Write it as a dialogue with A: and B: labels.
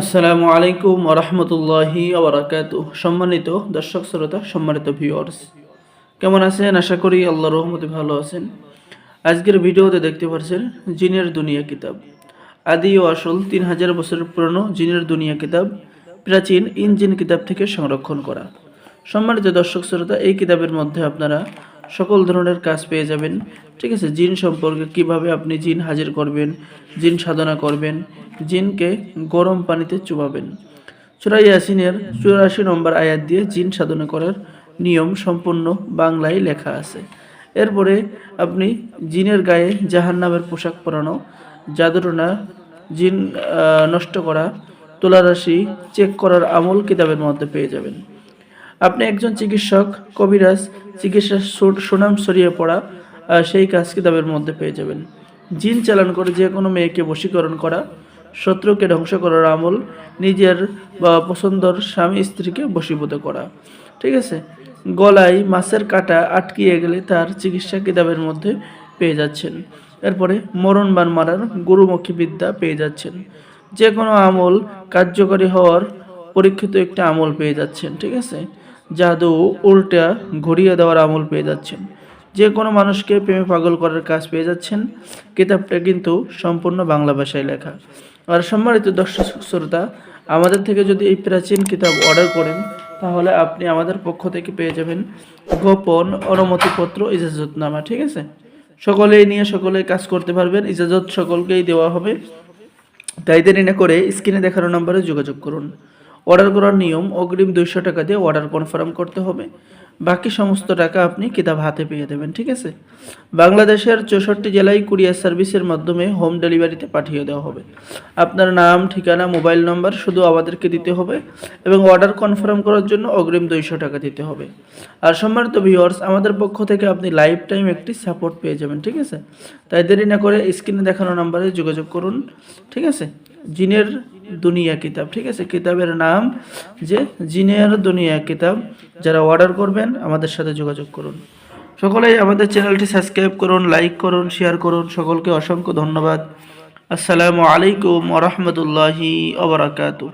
A: আসসালামু আলাইকুম ওরহমতুল্লাহি আবরাকাত সম্মানিত দর্শক, শ্রোতা, সম্মানিত ভিউয়ার্স কেমন আছেন? আশা করি আল্লাহ রহমতে ভালো আছেন। আজকের ভিডিওতে দেখতে পাচ্ছেন জিনের দুনিয়া কিতাব। আদি ও আসল তিন হাজার বছরের পুরনো জিনের দুনিয়া কিতাব, প্রাচীন ইঞ্জিন কিতাব থেকে সংরক্ষণ করা। সম্মানিত দর্শক, শ্রোতা, এই কিতাবের মধ্যে আপনারা সকল ধরনের কাজ পেয়ে যাবেন। ঠিক আছে, জিন সম্পর্কে কীভাবে আপনি জিন হাজির করবেন, জিন সাধনা করবেন, জিনকে গরম পানিতে চুবাবেন। সুরা ইয়াসিনের চুরাশি নম্বর আয়াত দিয়ে জিন সাধনা করার নিয়ম সম্পূর্ণ বাংলায় লেখা আছে। এরপরে আপনি জিনের গায়ে জাহান্নামের পোশাক পরানো, জাদুটনা, জিন নষ্ট করা, তুলারাশি, চেক করার আমল কিতাবের মধ্যে পেয়ে যাবেন। আপনি একজন চিকিৎসক, কবিরাজ চিকিৎসার সুনাম ছড়িয়ে পড়া সেই কাজ কিতাবের মধ্যে পেয়ে যাবেন। জিন চালান করে যে কোনো মেয়েকে বশীকরণ করা, শত্রুকে ধ্বংস করার আমল, নিজের বা পছন্দর স্বামী স্ত্রীকে বশীভূত করা। ঠিক আছে? গলায় মাছের কাঁটা আটকিয়ে গেলে তার চিকিৎসা কিতাবের মধ্যে পেয়ে যাচ্ছেন। এরপরে মরণ বান মারার গুরুমুখী বিদ্যা পেয়ে যাচ্ছেন। যে কোনো আমল কার্যকরী হওয়ার পরীক্ষিত একটা আমল পেয়ে যাচ্ছেন। ঠিক আছে? জাদু উল্টা ঘুরিয়ে দেওয়ার আমল পেয়ে যাচ্ছেন। যে কোনো মানুষকে প্রেমে পাগল করার কাজ পেয়ে যাচ্ছেন। কিতাবটা কিন্তু সম্পূর্ণ বাংলা ভাষায় লেখা। আর সম্মানিত দর্শক, শ্রোতা, আমাদের থেকে যদি এই প্রাচীন কিতাব অর্ডার করেন, তাহলে আপনি আমাদের পক্ষ থেকে পেয়ে যাবেন গোপন অনুমতিপত্র ইজাজতনামা ঠিক আছে? সকলেই নিয়ে সকলে কাজ করতে পারবেন, ইজাজত সকলকেই দেওয়া হবে। তাই দেরি না করে স্ক্রিনে দেখানো নম্বরে যোগাযোগ করুন। অর্ডার করার নিয়ম অগ্রিম দুইশো টাকা দিয়ে অর্ডার কনফার্ম করতে হবে। বাকি সমস্ত টাকা আপনি কিতাব হাতে পেয়ে দেবেন, ঠিক আছে? বাংলাদেশের চৌষট্টি জেলায় কুরিয়ার সার্ভিসের মাধ্যমে হোম ডেলিভারিতে পাঠিয়ে দেওয়া হবে। আপনার নাম, ঠিকানা, মোবাইল নম্বর শুধু আমাদেরকে দিতে হবে এবং অর্ডার কনফার্ম করার জন্য অগ্রিম দুইশো টাকা দিতে হবে। আর সম্মানিত ভিউয়ার্স, আমাদের পক্ষ থেকে আপনি লাইফ টাইম একটি সাপোর্ট পেয়ে যাবেন, ঠিক আছে? তাই দেরি না করে স্ক্রিনে দেখানো নাম্বারে যোগাযোগ করুন, ঠিক আছে? জিনের দুনিয়া কিতাব, ঠিক আছে? কিতাবের নাম যে জিনের দুনিয়া কিতাব। যারা অর্ডার করবেন, আমাদের সাথে যোগাযোগ করুন। সকলেই আমাদের চ্যানেলটি সাবস্ক্রাইব করুন লাইক করুন শেয়ার করুন। সকলকে অসংখ্য ধন্যবাদ। আসসালামু আলাইকুম ওরহমতুল্লাহি ওবরাকাতু